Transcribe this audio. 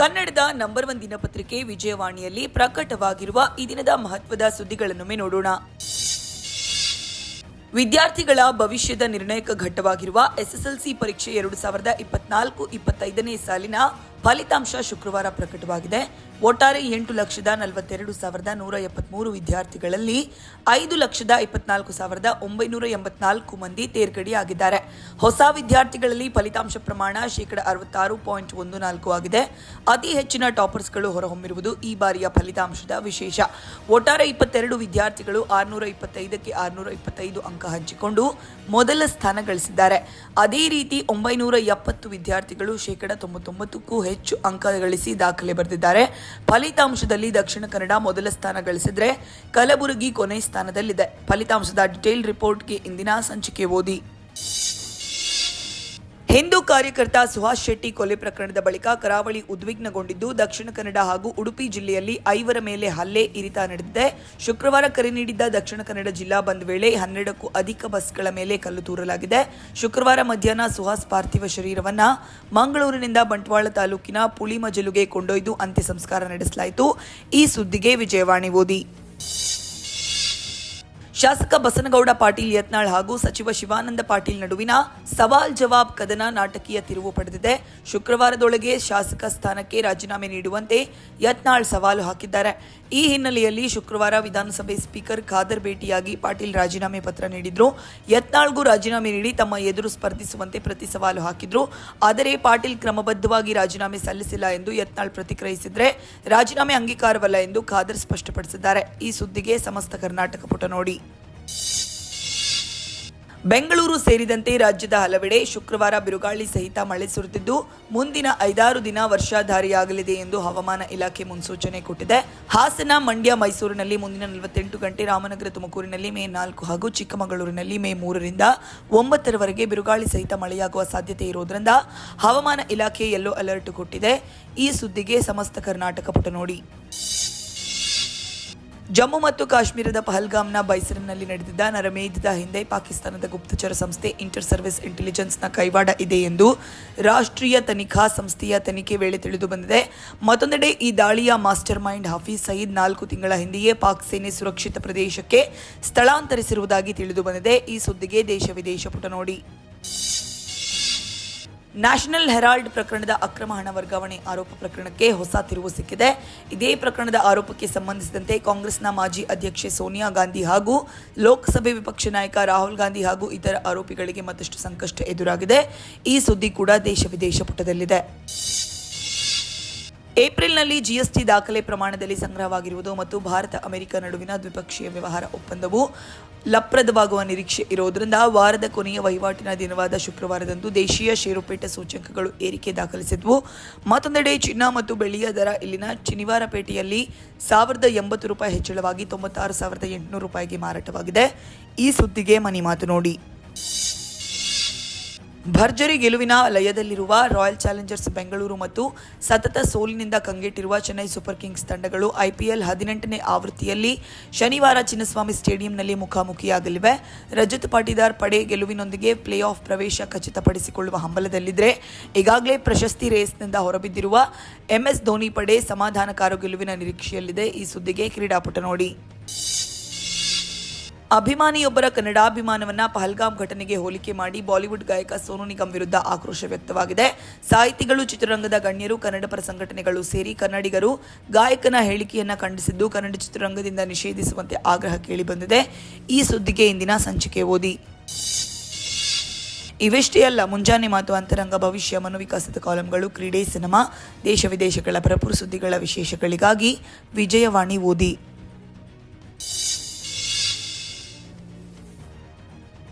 ಕನ್ನಡದ number one ದಿನಪತ್ರಿಕೆ ವಿಜಯವಾಣಿಯಲ್ಲಿ ಪ್ರಕಟವಾಗಿರುವ ಈ ದಿನದ ಮಹತ್ವದ ಸುದ್ದಿಗಳನ್ನೊಮ್ಮೆ ನೋಡೋಣ. ವಿದ್ಯಾರ್ಥಿಗಳ ಭವಿಷ್ಯದ ನಿರ್ಣಾಯಕ ಘಟ್ಟವಾಗಿರುವ ಎಸ್ಎಸ್ಎಲ್ಸಿ ಪರೀಕ್ಷೆ ಎರಡು ಸಾವಿರದ ಇಪ್ಪತ್ನಾಲ್ಕು ಇಪ್ಪತ್ತೈದನೇ ಸಾಲಿನ ಫಲಿತಾಂಶ ಶುಕ್ರವಾರ ಪ್ರಕಟವಾಗಿದೆ. ಒಟ್ಟಾರೆ ಎಂಟು ಲಕ್ಷದ ನಲವತ್ತೆರಡು ಸಾವಿರದ ನೂರ ಎಪ್ಪತ್ತ್ಮೂರು ವಿದ್ಯಾರ್ಥಿಗಳಲ್ಲಿ ಐದು ಲಕ್ಷದ ಇಪ್ಪತ್ನಾಲ್ಕು ಸಾವಿರದ ಒಂಬೈನೂರ ಎಂಬತ್ನಾಲ್ಕು ಮಂದಿ ತೇರ್ಗಡೆಯಾಗಿದ್ದಾರೆ. ಹೊಸ ವಿದ್ಯಾರ್ಥಿಗಳಲ್ಲಿ ಫಲಿತಾಂಶ ಪ್ರಮಾಣ ಶೇಕಡ ಅರವತ್ತಾರು ಪಾಯಿಂಟ್ ಒಂದು ನಾಲ್ಕು ಆಗಿದೆ. ಅತಿ ಹೆಚ್ಚಿನ ಟಾಪರ್ಸ್ಗಳು ಹೊರಹೊಮ್ಮಿರುವುದು ಈ ಬಾರಿಯ ಫಲಿತಾಂಶದ ವಿಶೇಷ. ಒಟ್ಟಾರೆ ಇಪ್ಪತ್ತೆರಡು ವಿದ್ಯಾರ್ಥಿಗಳು ಆರುನೂರ ಇಪ್ಪತ್ತೈದಕ್ಕೆ ಆರುನೂರ ಇಪ್ಪತ್ತೈದು ಅಂಕ ಹಂಚಿಕೊಂಡು ಮೊದಲ ಸ್ಥಾನ ಗಳಿಸಿದ್ದಾರೆ. ಅದೇ ರೀತಿ ಒಂಬೈನೂರ ಎಪ್ಪತ್ತು ವಿದ್ಯಾರ್ಥಿಗಳು ಶೇಕಡ ತೊಂಬತ್ತೊಂಬತ್ತಕ್ಕೂ ಹೆಚ್ಚು ಅಂಕ ಗಳಿಸಿ ದಾಖಲೆ ಬರೆದಿದ್ದಾರೆ. ಫಲಿತಾಂಶದಲ್ಲಿ ದಕ್ಷಿಣ ಕನ್ನಡ ಮೊದಲ ಸ್ಥಾನ ಗಳಿಸಿದ್ರೆ ಕಲಬುರಗಿ ಕೊನೆ ಸ್ಥಾನದಲ್ಲಿದೆ. ಫಲಿತಾಂಶದ ಡಿಟೇಲ್ ರಿಪೋರ್ಟ್ಗೆ ಇಂದಿನ ಸಂಚಿಕೆ ಓದಿ. ಹಿಂದೂ ಕಾರ್ಯಕರ್ತ ಸುಹಾಸ್ ಶೆಟ್ಟಿ ಕೊಲೆ ಪ್ರಕರಣದ ಬಳಿಕ ಕರಾವಳಿ ಉದ್ವಿಗ್ನಗೊಂಡಿದ್ದು, ದಕ್ಷಿಣ ಕನ್ನಡ ಹಾಗೂ ಉಡುಪಿ ಜಿಲ್ಲೆಯಲ್ಲಿ ಐವರ ಮೇಲೆ ಹಲ್ಲೆ ಇರಿತ ನಡೆದಿದೆ. ಶುಕ್ರವಾರ ಕರೆ ನೀಡಿದ್ದ ದಕ್ಷಿಣ ಕನ್ನಡ ಜಿಲ್ಲಾ ಬಂದ್ ವೇಳೆ ಹನ್ನೆರಡಕ್ಕೂ ಅಧಿಕ ಬಸ್ಗಳ ಮೇಲೆ ಕಲ್ಲು ತೂರಲಾಗಿದೆ. ಶುಕ್ರವಾರ ಮಧ್ಯಾಹ್ನ ಸುಹಾಸ್ ಪಾರ್ಥಿವ ಶರೀರವನ್ನು ಮಂಗಳೂರಿನಿಂದ ಬಂಟ್ವಾಳ ತಾಲೂಕಿನ ಪುಳಿಮಜಲುಗೆ ಕೊಂಡೊಯ್ದು ಅಂತ್ಯ ಸಂಸ್ಕಾರ ನಡೆಸಲಾಯಿತು. ಈ ಸುದ್ದಿಗೆ ವಿಜಯವಾಣಿ ಓದಿ. ಶಾಸಕ ಬಸನಗೌಡ ಪಾಟೀಲ್ ಯತ್ನಾಳ್ ಹಾಗೂ ಸಚಿವ ಶಿವಾನಂದ ಪಾಟೀಲ್ ನಡುವಿನ ಸವಾಲ್ ಜವಾಬ್ ಕದನ ನಾಟಕೀಯ ತಿರುವು ಪಡೆದಿದೆ. ಶುಕ್ರವಾರದೊಳಗೆ ಶಾಸಕ ಸ್ಥಾನಕ್ಕೆ ರಾಜೀನಾಮೆ ನೀಡುವಂತೆ ಯತ್ನಾಳ್ ಸವಾಲು ಹಾಕಿದ್ದಾರೆ. ಈ ಹಿನ್ನೆಲೆಯಲ್ಲಿ ಶುಕ್ರವಾರ ವಿಧಾನಸಭೆ ಸ್ಪೀಕರ್ ಖಾದರ್ ಭೇಟಿಯಾಗಿ ಪಾಟೀಲ್ ರಾಜೀನಾಮೆ ಪತ್ರ ನೀಡಿದ್ರು. ಯತ್ನಾಳ್ಗೂ ರಾಜೀನಾಮೆ ನೀಡಿ ತಮ್ಮ ಎದುರು ಸ್ಪರ್ಧಿಸುವಂತೆ ಪ್ರತಿ ಸವಾಲು ಹಾಕಿದ್ರು. ಆದರೆ ಪಾಟೀಲ್ ಕ್ರಮಬದ್ಧವಾಗಿ ರಾಜೀನಾಮೆ ಸಲ್ಲಿಸಿಲ್ಲ ಎಂದು ಯತ್ನಾಳ್ ಪ್ರತಿಕ್ರಿಯಿಸಿದ್ರೆ ರಾಜೀನಾಮೆ ಅಂಗೀಕಾರವಲ್ಲ ಎಂದು ಖಾದರ್ ಸ್ಪಷ್ಟಪಡಿಸಿದ್ದಾರೆ. ಈ ಸುದ್ದಿಗೆ ಸಮಸ್ತ ಕರ್ನಾಟಕ ಪುಟ ನೋಡಿ. ಬೆಂಗಳೂರು ಸೇರಿದಂತೆ ರಾಜ್ಯದ ಹಲವೆಡೆ ಶುಕ್ರವಾರ ಬಿರುಗಾಳಿ ಸಹಿತ ಮಳೆ ಸುರಿದಿದ್ದು, ಮುಂದಿನ ಐದಾರು ದಿನ ವರ್ಷಾಧಾರಿಯಾಗಲಿದೆ ಎಂದು ಹವಾಮಾನ ಇಲಾಖೆ ಮುನ್ಸೂಚನೆ ಕೊಟ್ಟಿದೆ. ಹಾಸನ, ಮಂಡ್ಯ, ಮೈಸೂರಿನಲ್ಲಿ ಮುಂದಿನ ನಲವತ್ತೆಂಟು ಗಂಟೆ, ರಾಮನಗರ, ತುಮಕೂರಿನಲ್ಲಿ ಮೇ ನಾಲ್ಕು ಹಾಗೂ ಚಿಕ್ಕಮಗಳೂರಿನಲ್ಲಿ ಮೇ ಮೂರರಿಂದ ಒಂಬತ್ತರವರೆಗೆ ಬಿರುಗಾಳಿ ಸಹಿತ ಮಳೆಯಾಗುವ ಸಾಧ್ಯತೆ ಇರುವುದರಿಂದ ಹವಾಮಾನ ಇಲಾಖೆ ಯೆಲ್ಲೋ ಅಲರ್ಟ್ ಕೊಟ್ಟಿದೆ. ಈ ಸುದ್ದಿಗೆ ಸಮಸ್ತ ಕರ್ನಾಟಕ ಪುಟ ನೋಡಿ. ಜಮ್ಮು ಮತ್ತು ಕಾಶ್ಮೀರದ ಪಹಲ್ಗಾಮ್ನ ಬೈಸರ್ನಲ್ಲಿ ನಡೆದಿದ್ದ ನರಮೇಧದ ಹಿಂದೆ ಪಾಕಿಸ್ತಾನದ ಗುಪ್ತಚರ ಸಂಸ್ಥೆ ಇಂಟರ್ ಸರ್ವಿಸ್ ಇಂಟೆಲಿಜೆನ್ಸ್ನ ಕೈವಾಡ ಇದೆ ಎಂದು ರಾಷ್ಟ್ರೀಯ ತನಿಖಾ ಸಂಸ್ಥೆಯ ತನಿಖೆ ವೇಳೆ ತಿಳಿದು ಬಂದಿದೆ. ಮತ್ತೊಂದೆಡೆ ಈ ದಾಳಿಯ ಮಾಸ್ಟರ್ ಮೈಂಡ್ ಹಫೀಜ್ ಸಯೀದ್ ನಾಲ್ಕು ತಿಂಗಳ ಹಿಂದೆಯೇ ಪಾಕ್ ಸೇನೆ ಸುರಕ್ಷಿತ ಪ್ರದೇಶಕ್ಕೆ ಸ್ಥಳಾಂತರಿಸಿರುವುದಾಗಿ ತಿಳಿದು ಬಂದಿದೆ. ಈ ಸುದ್ದಿಗೆ ದೇಶ ವಿದೇಶ ಪುಟ ನೋಡಿ. ನ್ಯಾಷನಲ್ ಹೆರಾಲ್ಡ್ ಪ್ರಕರಣದ ಅಕ್ರಮ ಹಣ ವರ್ಗಾವಣೆ ಆರೋಪ ಪ್ರಕರಣಕ್ಕೆ ಹೊಸ ತಿರುವು ಸಿಕ್ಕಿದೆ. ಇದೇ ಪ್ರಕರಣದ ಆರೋಪಕ್ಕೆ ಸಂಬಂಧಿಸಿದಂತೆ ಕಾಂಗ್ರೆಸ್ನ ಮಾಜಿ ಅಧ್ಯಕ್ಷೆ ಸೋನಿಯಾ ಗಾಂಧಿ ಹಾಗೂ ಲೋಕಸಭೆ ವಿಪಕ್ಷ ನಾಯಕ ರಾಹುಲ್ ಗಾಂಧಿ ಹಾಗೂ ಇತರ ಆರೋಪಿಗಳಿಗೆ ಮತ್ತಷ್ಟು ಸಂಕಷ್ಟ ಎದುರಾಗಿದೆ. ಈ ಸುದ್ದಿ ಕೂಡ ದೇಶ ವಿದೇಶ ಪುಟದಲ್ಲಿದೆ. ಏಪ್ರಿಲ್ನಲ್ಲಿ ಜಿಎಸ್ಟಿ ದಾಖಲೆ ಪ್ರಮಾಣದಲ್ಲಿ ಸಂಗ್ರಹವಾಗಿರುವುದು ಮತ್ತು ಭಾರತ ಅಮೆರಿಕ ನಡುವಿನ ದ್ವಿಪಕ್ಷೀಯ ವ್ಯವಹಾರ ಒಪ್ಪಂದವು ಲಪ್ರದವಾಗುವ ನಿರೀಕ್ಷೆ ಇರುವುದರಿಂದ ವಾರದ ಕೊನೆಯ ವಹಿವಾಟಿನ ದಿನವಾದ ಶುಕ್ರವಾರದಂದು ದೇಶೀಯ ಷೇರುಪೇಟೆ ಸೂಚ್ಯಂಕಗಳು ಏರಿಕೆ ದಾಖಲಿಸಿದ್ವು. ಮತ್ತೊಂದೆಡೆ ಚಿನ್ನ ಮತ್ತು ಬೆಳ್ಳಿಯ ದರ ಇಲ್ಲಿನ ಶನಿವಾರ ಪೇಟೆಯಲ್ಲಿ ಸಾವಿರದ ಎಂಬತ್ತು ರೂಪಾಯಿ ಹೆಚ್ಚಳವಾಗಿ ತೊಂಬತ್ತಾರು ಸಾವಿರದ ಎಂಟುನೂರು ರೂಪಾಯಿಗೆ ಮಾರಾಟವಾಗಿದೆ. ಈ ಸುದ್ದಿಗೆ ಮನಿ ಮಾತು ನೋಡಿ. ಭರ್ಜರಿ ಗೆಲುವಿನ ಲಯದಲ್ಲಿರುವ ರಾಯಲ್ ಚಾಲೆಂಜರ್ಸ್ ಬೆಂಗಳೂರು ಮತ್ತು ಸತತ ಸೋಲಿನಿಂದ ಕಂಗೆಟ್ಟಿರುವ ಚೆನ್ನೈ ಸೂಪರ್ ಕಿಂಗ್ಸ್ ತಂಡಗಳು ಐಪಿಎಲ್ ಹದಿನೆಂಟನೇ ಆವೃತ್ತಿಯಲ್ಲಿ ಶನಿವಾರ ಚಿನ್ನಸ್ವಾಮಿ ಸ್ಟೇಡಿಯಂನಲ್ಲಿ ಮುಖಾಮುಖಿಯಾಗಲಿವೆ. ರಜತ್ ಪಾಟೀದಾರ್ ಪಡೆ ಗೆಲುವಿನೊಂದಿಗೆ ಪ್ಲೇ ಆಫ್ ಪ್ರವೇಶ ಖಚಿತಪಡಿಸಿಕೊಳ್ಳುವ ಹಂಬಲದಲ್ಲಿದ್ದರೆ ಈಗಾಗಲೇ ಪ್ರಶಸ್ತಿ ರೇಸ್ನಿಂದ ಹೊರಬಿದ್ದಿರುವ ಎಂಎಸ್ ಧೋನಿ ಪಡೆ ಸಮಾಧಾನಕಾರ ಗೆಲುವಿನ ನಿರೀಕ್ಷೆಯಲ್ಲಿದೆ. ಈ ಸುದ್ದಿಗೆ ಕ್ರೀಡಾಪುಟ ನೋಡಿ. ಅಭಿಮಾನಿಯೊಬ್ಬರ ಕನ್ನಡಾಭಿಮಾನವನ್ನ ಪಹಲ್ಗಾಮ್ ಘಟನೆಗೆ ಹೋಲಿಕೆ ಮಾಡಿ ಬಾಲಿವುಡ್ ಗಾಯಕ ಸೋನು ನಿಗಮ್ ವಿರುದ್ಧ ಆಕ್ರೋಶ ವ್ಯಕ್ತವಾಗಿದೆ. ಸಾಹಿತಿಗಳು, ಚಿತ್ರರಂಗದ ಗಣ್ಯರು ಕನ್ನಡಪರ ಸಂಘಟನೆಗಳು ಸೇರಿ ಕನ್ನಡಿಗರು ಗಾಯಕನ ಹೇಳಿಕೆಯನ್ನ ಖಂಡಿಸಿದ್ದು ಕನ್ನಡ ಚಿತ್ರರಂಗದಿಂದ ನಿಷೇಧಿಸುವಂತೆ ಆಗ್ರಹ ಕೇಳಿಬಂದಿದೆ ಈ ಸುದ್ದಿಗೆ ಇಂದಿನ ಸಂಚಿಕೆ ಓದಿ. ಇವೆಷ್ಟೇ ಅಲ್ಲ, ಮುಂಜಾನೆ ಮಾತು ಅಂತರಂಗ ಭವಿಷ್ಯ, ಮನೋವಿಕಾಸದ ಕಾಲಂಗಳು, ಕ್ರೀಡೆ, ಸಿನಿಮಾ, ದೇಶ ವಿದೇಶಗಳ ಭರಪೂರ ಸುದ್ದಿಗಳ ವಿಶೇಷಗಳಿಗಾಗಿ ವಿಜಯವಾಣಿ ಓದಿ.